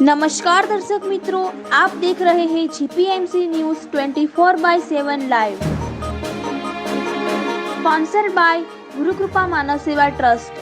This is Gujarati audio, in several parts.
નમસ્કાર દર્શક મિત્રો, આપ દેખ રહે હે GPMC news 24 by seven live. Sponsor by Gurukrupa Manav Seva trust.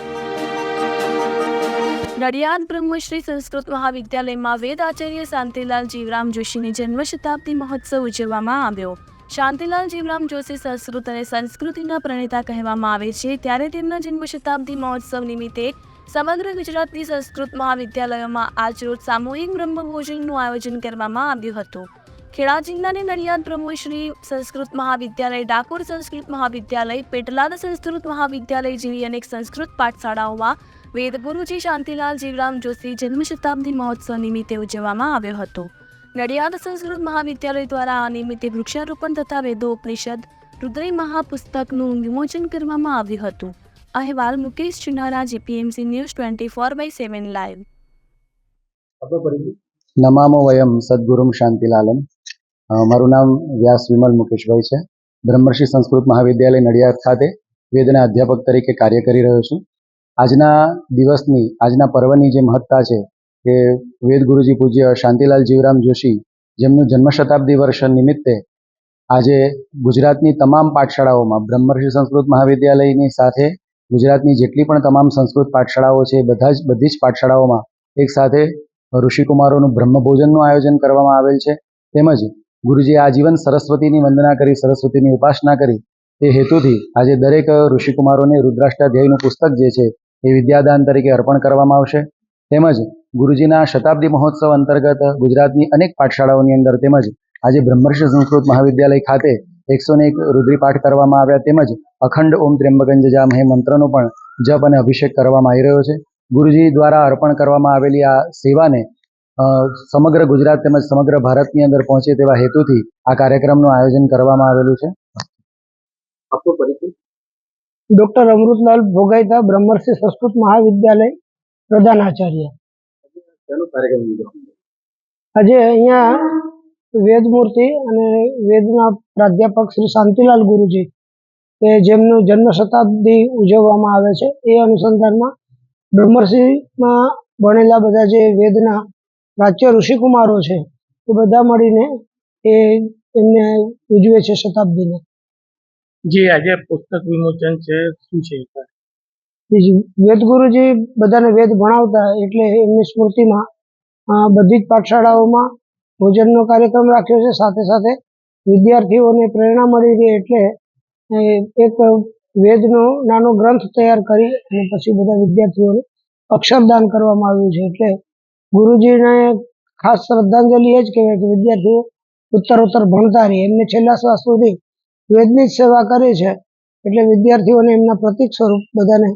Nadiad Brahmashri Sanskrit મહાવિદ્યાલયમાં વેદ આચાર્ય શાંતિલાલ જીવરામ જોશીની જન્મ શતાબ્દી મહોત્સવ ઉજવવામાં આવ્યો. શાંતિલાલ જીવરામ જોશી સંસ્કૃત અને સંસ્કૃતિના પ્રણેતા કહેવામાં આવે છે. ત્યારે તેમના જન્મ શતાબ્દી મહોત્સવ નિમિત્તે સમગ્ર ગુજરાતની સંસ્કૃત મહાવિદ્યાલયોમાં આજરોજ સામૂહિક બ્રહ્મભોજનનું આયોજન કરવામાં આવ્યું હતું. ખેડા જિલ્લાની નડિયાદ બ્રહ્મશ્રી સંસ્કૃત મહાવિદ્યાલય, ડાકોર સંસ્કૃત મહાવિદ્યાલય, પેટલાદ સંસ્કૃત મહાવિદ્યાલય જેવી અનેક સંસ્કૃત પાઠશાળાઓમાં વેદગુરુજી શાંતિલાલ, જીવરામ જોશી જન્મ શતાબ્દી મહોત્સવ નિમિત્તે ઉજવવામાં આવ્યો હતો. નડિયાદ સંસ્કૃત મહાવિદ્યાલય દ્વારા આ નિમિત્તે વૃક્ષારોપણ તથા વેદોપનિષદ રુદ્રય મહાપુસ્તકનું વિમોચન કરવામાં આવ્યું હતું. અહેવાલ Mukesh Chunara GPMC news twenty four by seven live. નમામો વયમ સદગુરુમ શાંતિલાલમ. મારું નામ વ્યાસ વિમલ મુકેશભાઈ છે. બ્રહ્મર્ષિ સંસ્કૃત મહાવિદ્યાલય નડિયાદ ખાતે વેદના અધ્યાપક તરીકે કાર્ય કરી રહ્યો છું. આજના દિવસની આજના પર્વની જે મહત્તા છે કે વેદ ગુરુજી પૂજ્ય શાંતિલાલ જીવરામ જોશી જેમનું જન્મ શતાબ્દી વર્ષ નિમિત્તે આજે ગુજરાતની તમામ પાઠશાળાઓમાં બ્રહ્મર્ષિ સંસ્કૃત મહાવિદ્યાલયની સાથે ગુજરાતની જેટલી પણ તમામ સંસ્કૃત પાઠશાળાઓ છે, બધા જ, બધી જ પાઠશાળાઓમાં એક સાથે ઋષિકુમારોનું બ્રહ્મભોજનનું આયોજન કરવામાં આવેલ છે. તેમજ ગુરુજીએ આજીવન સરસ્વતીની વંદના કરી, સરસ્વતીની ઉપાસના કરી. તે હેતુથી આજે દરેક ઋષિકુમારોને રુદ્રાષ્ટાધ્યાયનું પુસ્તક જે છે એ વિદ્યાદાન તરીકે અર્પણ કરવામાં આવશે. તેમજ ગુરુજીના શતાબ્દી મહોત્સવ અંતર્ગત ગુજરાતની અનેક પાઠશાળાઓની અંદર તેમજ આજે બ્રહ્મર્ષિ સંસ્કૃત મહાવિદ્યાલય ખાતે એકસો ને એક રુદ્રીપાઠ કરવામાં આવ્યા તેમજ અખંડ ઓમ ત્ર્યંબકં જજામહે મંત્રનો પણ જપ અને અભિષેક કરવામાં આવી રહ્યો છે. ગુરુજી દ્વારા અર્પણ કરવામાં આવેલી આ સેવાને સમગ્ર ગુજરાત તેમજ સમગ્ર ભારતની અંદર પહોંચે તેવા હેતુથી આ કાર્યક્રમનું આયોજન કરવામાં આવેલું છે. ડોક્ટર અમૃતલાલ ભોગાઈતા બ્રહ્મર્ષિ સંસ્કૃત મહાવિદ્યાલય પ્રધાન આચાર્ય? આજે અહીંયા વેદમૂર્તિ અને વેદના પ્રાધ્યાપક શ્રી શાંતિલાલ ગુરુજી કે જેમનું જન્મ શતાબ્દી ઉજવવામાં આવે છે એ અનુસંધાનમાં બ્રહ્મર્ષિમાં ભણેલા બધા જે વેદના પ્રાચ્ય ઋષિકુમારો છે એ બધા મળીને એ એમને ઉજવે છે શતાબ્દીને. જે આજે પુસ્તક વિમોચન છે શું છે બીજું વેદગુરુજી બધાને વેદ ભણાવતા એટલે એમની સ્મૃતિમાં બધી જ પાઠશાળાઓમાં ભોજનનો કાર્યક્રમ રાખ્યો છે. સાથે સાથે વિદ્યાર્થીઓને પ્રેરણા મળી રહે એટલે એક વેદનો નાનો ગ્રંથ તૈયાર કરી અને પછી બધા વિદ્યાર્થીઓને અક્ષરદાન કરવામાં આવ્યું છે. એટલે ગુરુજીને ખાસ શ્રદ્ધાંજલિ એ જ કહેવાય કે વિદ્યાર્થીઓ ઉત્તરોત્તર ભણતા રહે. એમને છેલ્લા શ્વાસ સુધી વેદની જ સેવા કરી છે. એટલે વિદ્યાર્થીઓને એમના પ્રતિક સ્વરૂપ બધાને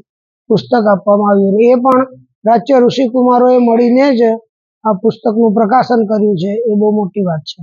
પુસ્તક આપવામાં આવ્યું. એ પણ રાજ્ય ઋષિકુમારોએ મળીને જ આ પુસ્તકનું પ્રકાશન કર્યું છે એ બહુ મોટી વાત છે.